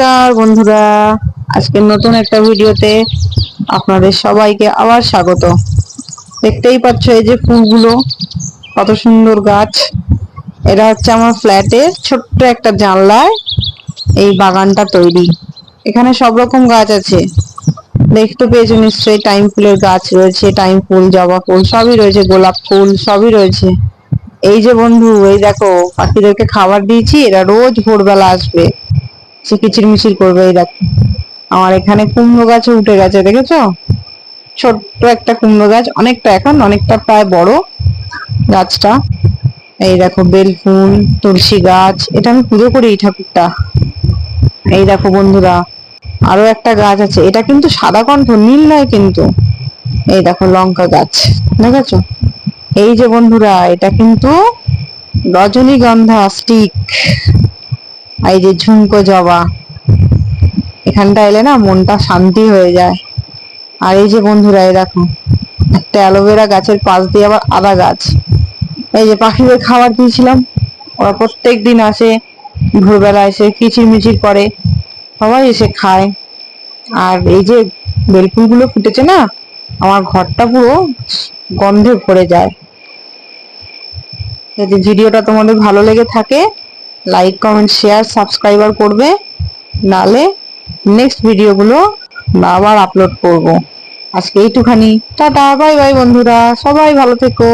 নমস্কার বন্ধুরা, আজকে নতুন একটা ভিডিওতে আপনাদের সবাইকে আবার স্বাগত। দেখতেই পাচ্ছ এই যে ফুলগুলো, কত সুন্দর গাছ। এটা হচ্ছে আমার ফ্ল্যাটের ছোট্ট একটা জানলায় এই বাগানটা তৈরি। এখানে সব রকম গাছ আছে। দেখতে পেয়েছ নিশ্চয়ই, টাইম ফুলের গাছ রয়েছে, টাইম ফুল, জবা ফুল, সবই রয়েছে, গোলাপ ফুল, সবই রয়েছে। এই যে বন্ধু, এই দেখো, পাখিদেরকে খাবার দিয়েছি, এরা রোজ ভোরবেলা আসবে। সে কিচির মিচির করবে এই দেখো। আমার এখানে কুমড়ো গাছে উঠে গেছে, দেখেছ? ছোট্ট একটা কুমড়ো গাছ, অনেকটা এখন, অনেকটা প্রায় বড় গাছটা। এই দেখো বেল ফুল তুলসী গাছ, এটা আমি পুজো করি এই ঠাকুরটা। এই দেখো বন্ধুরা, আরও একটা গাছ আছে। এটা কিন্তু সাদা কণ্ঠ, নীল নয় কিন্তু। এই দেখো, লঙ্কা গাছ, দেখেছ? এই যে বন্ধুরা, এটা কিন্তু রজনীগন্ধা, স্টিক। এই যে ঝুমকো জবা, এখানটা এলে না মনটা শান্তি হয়ে যায়। আর এই যে বন্ধুরা, এই দেখো, একটা অ্যালোভেরা গাছের পাশ দিয়ে আবার আদা গাছ। এই যে পাখিদের খাবার দিয়েছিলাম, ওরা প্রত্যেক দিন আসে, ভোরবেলা এসে কিচির মিচির করে, সবাই এসে খায়। আর এই যে বেলফুলগুলো ফুটেছে না, আমার ঘরটা পুরো গন্ধে ভরে যায়। যদি ভিডিওটা তোমাদের ভালো লেগে থাকে লাইক কমেন্ট শেয়ার সাবস্ক্রাইবার করবে। নালে নেক্সট ভিডিওগুলো আবার আপলোড করব। আজকে এইটুখানি। টাটা বাই বাই বন্ধুরা। সবাই ভালো থেকো।